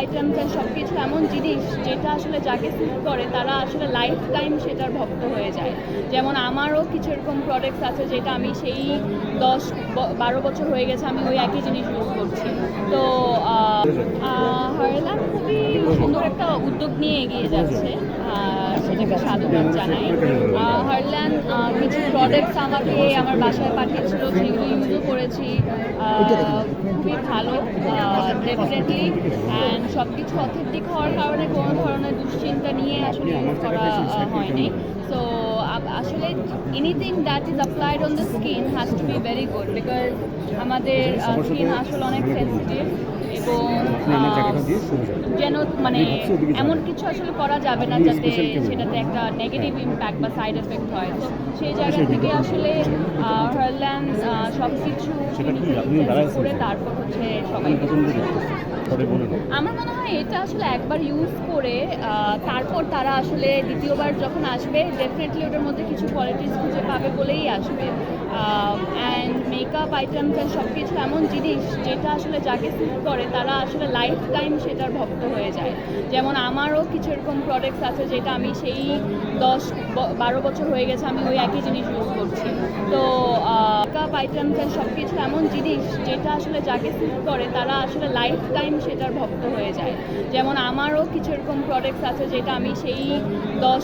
Items and সব কিছু এমন জিনিস যেটা আসলে যাকে স্যুট করে তারা আসলে লাইফ টাইম সেটার ভক্ত হয়ে যায়। যেমন আমারও কিছু এরকম প্রোডাক্টস আছে যেটা আমি সেই দশ বারো বছর হয়ে গেছে আমি ওই একই জিনিস ইউজ করছি। তো হারলাম খুবই সুন্দর একটা উদ্যোগ নিয়ে এগিয়ে যাচ্ছে। আহ, সেটাকে সাধুবাদ জানাই হারল্যান কিছু প্রোডাক্টস আমাকে আমার বাসায় পাঠিয়েছিল, সেগুলো ইউজও করেছি। খুবই ভালো ডেফিনেটলি, অ্যান্ড সব কিছু অথেন্টিক হওয়ার কারণে কোনো ধরনের দুশ্চিন্তা নিয়ে আসলে ইউজ করা হয়নি সো আসলে anything that is applied on the skin has to be very good because আমাদের স্কিন আসলে অনেক সেন্সিটিভ এবং যেন মানে এমন কিছু আসলে করা যাবে না যাতে সেটাতে একটা নেগেটিভ ইম্প্যাক্ট বা সাইড এফেক্ট হয়। তো সেই জায়গা থেকে আসলে হারল্যান্ড সব কিছু করে তারপর হচ্ছে সবাই আমার মনে হয় এটা আসলে একবার ইউজ করে তারপর তারা আসলে দ্বিতীয়বার যখন আসবে ডেফিনেটলি ওটার মধ্যে কিছু কোয়ালিটিস খুঁজে পাবে বলেই আসবে। অ্যান্ড মেকআপ আইটেমস অ্যান্ড সব কিছু এমন জিনিস যেটা আসলে যাকে স্যুট করে, তারা আসলে লাইফ টাইম সেটার ভক্ত হয়ে যায়। যেমন আমারও কিছু এরকম প্রোডাক্টস আছে যেটা আমি সেই দশ বারো বছর হয়ে গেছে আমি ওই একই জিনিস ইউজ করছি। তো মেকআপ আইটেমস অ্যান্ড সব কিছু এমন জিনিস যেটা আসলে যাকে স্যুট করে, তারা আসলে লাইফ টাইম সেটার ভক্ত হয়ে যায়। যেমন আমারও কিছু এরকম প্রোডাক্টস আছে যেটা আমি সেই দশ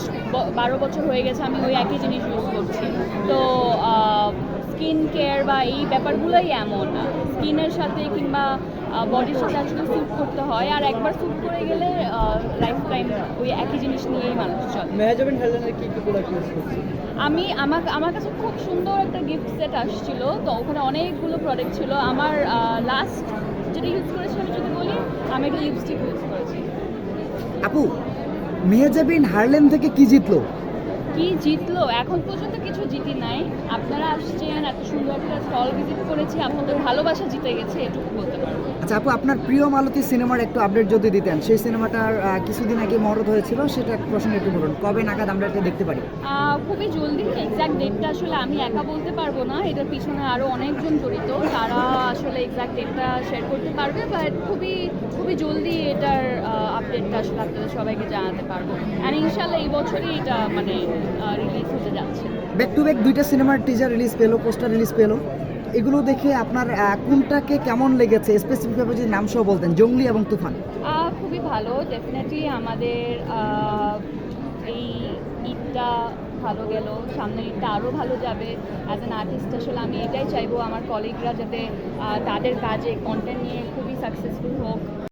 বারো বছর হয়ে গেছে আমি ওই একই জিনিস ইউজ করছি। তো স্কিন কেয়ার বা এই ব্যাপারগুলোই এমন। স্কিনের সাথে কিংবা বডির সাথে আসলে স্যুট করতে হয়। আর একবার স্যুট করে গেলে লাইফ টাইম ওই একই জিনিস নিয়েই মানুষ চলে। মেহজাবিন হেলেনের কি কি প্রোডাক্ট ইউজ করছে? আমি আমার আমার কাছে খুব সুন্দর একটা গিফট সেট আসছিল। তো ওখানে অনেকগুলো প্রোডাক্ট ছিল। আমার লাস্ট যেটা ইউজ করেছি আমি যদি বলি আমি একটা লিপস্টিক ইউজ করেছি। আপু মেহজাবিন হারলেম থেকে কি জিতলো? কি জিতলো? এখন পর্যন্ত কিছু জিতি নাই। আপনারা আসছেন এত সুন্দর একটা স্টল ভিজিট করেছি আপনাদের ভালোবাসা জিতে গেছে এটুকু বলতে পারব। আচ্ছা আপু আপনার প্রিয় মালতী সিনেমার একটু আপডেট যদি দিতেন সেই সিনেমাটার কিছুদিন আগে মহরত হয়েছিল সেটা প্রশ্ন একটু বলুন কবে নাগাদ আমরা এটা দেখতে পারি? খুবই জলদি এক্স্যাক্ট ডেটটা আসলে আমি একা বলতে পারব না এটার পিছনে আরও অনেকজন জড়িত তারা আসলে এক্স্যাক্ট ডেটটা শেয়ার করতে পারবে বাট খুবই খুবই জলদি এটার আপডেটটা আসলে আপনাদের সবাইকে জানাতে পারব। অ্যান্ড ইনশাল্লাহ এই বছরই এটা মানে রিলিজ হতে যাচ্ছে। ব্যাক টু ব্যাক দুইটা সিনেমার টিজার রিলিজ পেল পোস্টার রিলিজ পেল। এগুলো দেখে আপনার কোনটাকে কেমন লেগেছে? স্পেসিফিকভাবে যদি নাম সহ বলতেন জঙ্গলি এবং তুফান। খুবই ভালো ডেফিনেটলি আমাদের ভালো গেল, সামনের ঈদটা আরও ভালো যাবে। অ্যাজ অ্যান আর্টিস্ট আসলে আমি এটাই চাইব আমার কলিগরা যাতে তাদের কাজে কন্টেন্ট নিয়ে খুবই সাকসেসফুল হোক।